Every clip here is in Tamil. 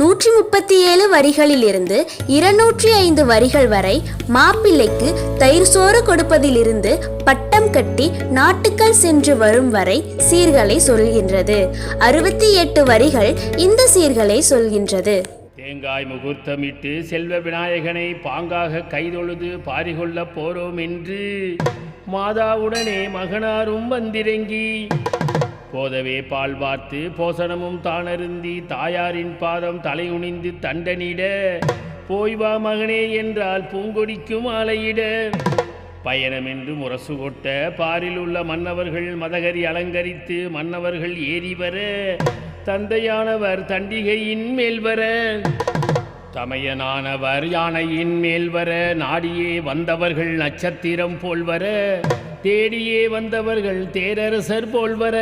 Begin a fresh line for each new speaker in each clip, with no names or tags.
நூற்றி முப்பத்தி ஏழு வரிகளிலிருந்து இருநூற்றி ஐந்து வரிகள் வரை மாப்பிள்ளைக்கு தயிர் சோறு கொடுப்பதிலிருந்து பட்டம் கட்டி நாட்டுக்கள் சென்று வரும் வரை சீர்களை சொல்கின்றது. அறுபத்தி எட்டு வரிகள் இந்த சீர்களை சொல்கின்றது.
தேங்காய் முகூர்த்தமிட்டு செல்வ விநாயகனை பாங்காக கைதொழுது பாரிகொள்ள போறோம் என்று மாதாவுடனே மகனாரும் வந்திறங்கி போதவே பால் பார்த்து போசனமும் தானருந்தி தாயாரின் பாதம் தலையுணிந்து தண்டனிட. போய்வா மகனே என்றால் பூங்கொடிக்கும் ஆலையிட. பயணமென்று முரசு கொட்ட பாரில் உள்ள மன்னவர்கள் மதகரி அலங்கரித்து மன்னவர்கள் ஏறி வர தந்தையானவர் தண்டிகையின் மேல் வர. தமையனானவர் யானையின் மேல் வர. நாடியே வந்தவர்கள் நட்சத்திரம் போல் வர. தேடியே வந்தவர்கள் தேரரசர் போல்வர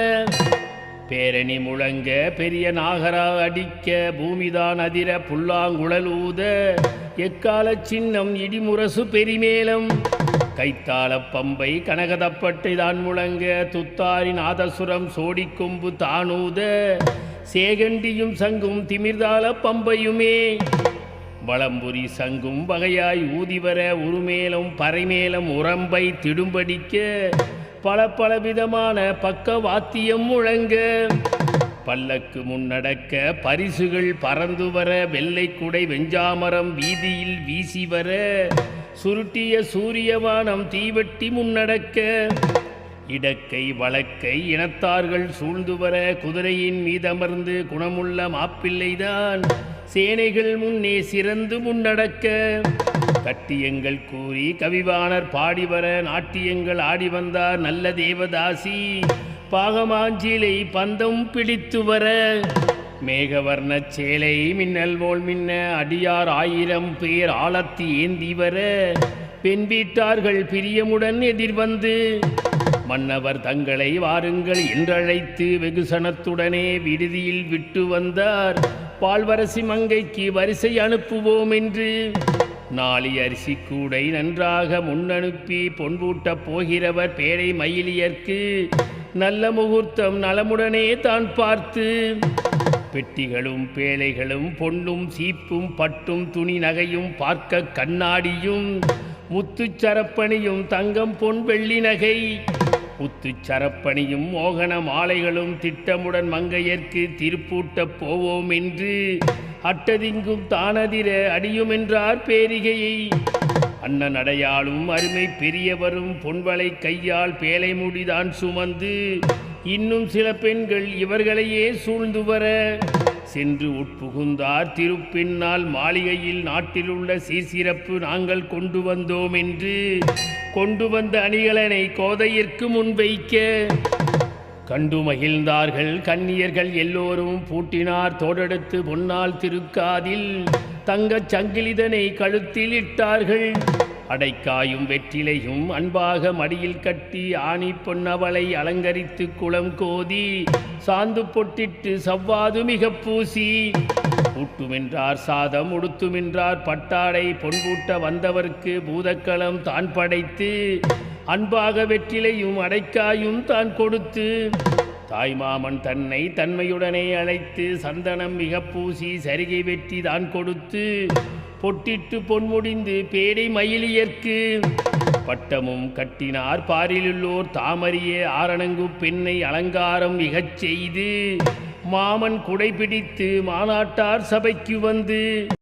பேரணி முழங்க பெரிய நாகரா அடிக்க பூமிதான் அதிர புல்லாங்குழல் ஊத எக்கால சின்னம் இடிமுரசு பெரிமேலம் கைத்தாள பம்பை கனகதப்பட்டை தான் முழங்க துத்தாரி நாதசுரம் சோடிக்கொம்பு தானூத. சேகண்டியும் சங்கும் திமிர்தாள பம்பையுமே. வளம்புரி சங்கும் வகையாய் ஊதிவர உருமேலும் பறைமேலும் உரம்பை திடும்படிக்க பல பல விதமான பக்க வாத்தியம் முழங்க. பல்லக்கு முன்னடக்க பரிசுகள் பறந்து வர வெள்ளை குடை வெஞ்சாமரம் வீதியில் வீசி வர சுருட்டிய சூரியவானம் தீவெட்டி முன்னடக்க இடக்கை வழக்கை இனத்தார்கள் சூழ்ந்து வர குதிரையின் மீதமர்ந்து குணமுள்ள மாப்பிள்ளைதான் சேனைகள் முன்னே சிறந்து முன்னடக்க. கட்டியங்கள் கூறி கவிவாணர் பாடி வர நாட்டியங்கள் ஆடி வந்தார் நல்ல தேவதாசி. பாகமாஞ்சிலை பந்தம் பிடித்து வர. மேகவர்ணச் சேலை மின்னல் போல் மின்ன அடியார் ஆயிரம் பேர் ஆழத்தி ஏந்தி வர. பெண் வீட்டார்கள் பிரியமுடன் எதிர்வந்து மன்னவர் தங்களை வாருங்கள் என்றழைத்து வெகுசனத்துடனே விடுதியில் விட்டு வந்தார். பால்வரசி மங்கைக்கு வரிசை அனுப்புவோம் என்று நாளி அரிசி கூடை நன்றாக முன்னனுப்பி பொன்பூட்டப் போகிறவர் பேழை மயிலியர்க்கு. நல்ல முகூர்த்தம் நலமுடனே தான் பார்த்து. பெட்டிகளும் பேழைகளும் பொன்னும் சீப்பும் பட்டும் துணி நகையும் பார்க்க கண்ணாடியும். முத்துச் சரப்பணியும் தங்கம் பொன் வெள்ளி நகை. புத்துச் சரப்பணியும் மோகன மாலைகளும் திட்டமுடன் மங்கையர்க்கு திருப்பூட்டப் போவோம் என்று அட்டதிங்கும் தானதிர அடியும் என்றார் பேரிகையை. அண்ணன் அடையாளும் அருமை பெரியவரும் பொன்வளை கையால் பேலை முடிதான் சுமந்து இன்னும் சில பெண்கள் இவர்களையே சூழ்ந்து வர சென்று உட்புகுந்தார் திருப்பின்னால் மாளிகையில் நாட்டிலுள்ள சீர்சிறப்பு நாங்கள் கொண்டு வந்தோம் என்று கொண்டு வந்த அணிகலனை கோதையிற்கு முன்வைக்க கண்டு மகிழ்ந்தார்கள் கன்னியர்கள் எல்லோரும் பூட்டினார் தோடெடுத்து பொன்னால் திருக்காதில். தங்கச் சங்கிலிதனை கழுத்தில் இட்டார்கள். அடைக்காயும் வெற்றிலையும் அன்பாக மடியில் கட்டி ஆணி பொன்னவளை அலங்கரித்து குளம் கோதி சாந்து பொட்டிட்டு சவ்வாது மிக பூசி. ஊட்டுமென்றார் சாதம் உடுத்துமென்றார் பட்டாடை பொன்பூட்ட வந்தவர்க்கு பூதக்களம் தான் படைத்து அன்பாக வெற்றிலையும் அடைக்காயும் தான் கொடுத்து. தாய்மாமன் தன்னை தன்மையுடனே அழைத்து சந்தனம் மிக பூசி சரிகை வெட்டி தான் கொடுத்து பொட்டிட்டு பொன்முடிந்து பேடை மயிலியர்க்கு பட்டமும் கட்டினார் பாரிலுள்ளோர் தாமரியே ஆரணங்கு பெண்ணை அலங்காரம் மிகச் செய்து. மாமன் குடை பிடித்து மாநாட்டார் சபைக்கு வந்து.